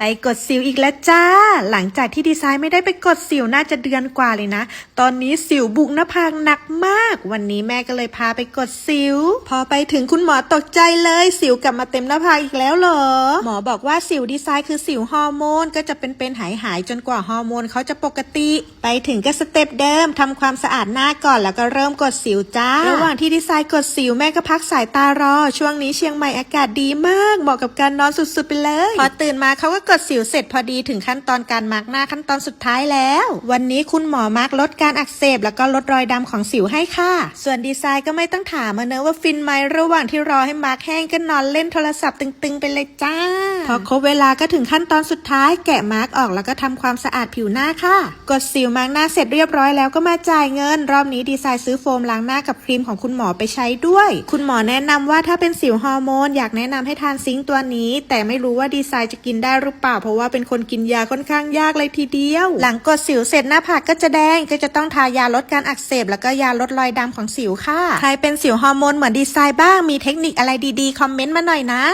ไปกดสิวอีกแล้วจ้า หลังจากที่ดีไซน์ไม่ได้ไปกดสิวน่าจะเดือนกว่าเลยนะ ตอนนี้สิวบุกหน้าผากหนักมาก วันนี้แม่ก็เลยพาไปกดสิว พอไปถึงคุณหมอตกใจเลย สิวกลับมาเต็มหน้าผากอีกแล้วเหรอ หมอบอกว่าสิวดีไซน์คือสิวฮอร์โมนก็จะเป็นเป็นหายหายจนกว่าฮอร์โมนเขาจะปกติ ไปถึงก็สเต็ปเดิมทำความสะอาดหน้าก่อนแล้วก็เริ่มกดสิวจ้า ระหว่างที่ดีไซน์กดสิวแม่ก็พักสายตารอ ช่วงนี้เชียงใหม่อากาศดีมากเหมาะกับการนอนสุดๆไปเลย พอตื่นมาเขาก็กดสิวเสร็จพอดีถึงขั้นตอนการมาร์กหน้าขั้นตอนสุดท้ายแล้ว วันนี้คุณหมอมาร์กลดการอักเสบ แล้วก็ลดรอยดำของสิวให้ค่ะ ส่วนดีไซน์ก็ไม่ต้องถามมาเนอะว่าฟินไหมระหว่างที่รอให้มาร์กแห้งก็นอนเล่นโทรศัพท์ตึงๆไปเลยจ้า พอครบเวลาก็ถึงขั้นตอนสุดท้ายแกะมาร์กออกแล้วก็ทำความสะอาดผิวหน้าค่ะ กดสิวมาร์กหน้าเสร็จเรียบร้อยแล้วก็มาจ่ายเงิน รอบนี้ดีไซน์ซื้อโฟมล้างหน้ากับครีมของคุณหมอไปใช้ด้วย คุณหมอแนะนำว่าถ้าเป็นสิวฮอร์โมนอยากแนะนำให้ทานซิงค์ตัวนี้ แต่ไม่รู้ว่าดีไซน์จะกินได้หรือเปล่า เพราะว่าเป็นคนกินยาค่อนข้างยากเลยทีเดียว หลังกดสิวเสร็จหน้าผากก็จะแดงก็จะต้องทายาลดการอักเสบ แล้วก็ยาลดรอยดำของสิวค่ะใครเป็นสิวฮอร์โมนเหมือนดีไซน์บ้างมีเทคนิคอะไรดีๆคอมเมนต์มาหน่อยนะ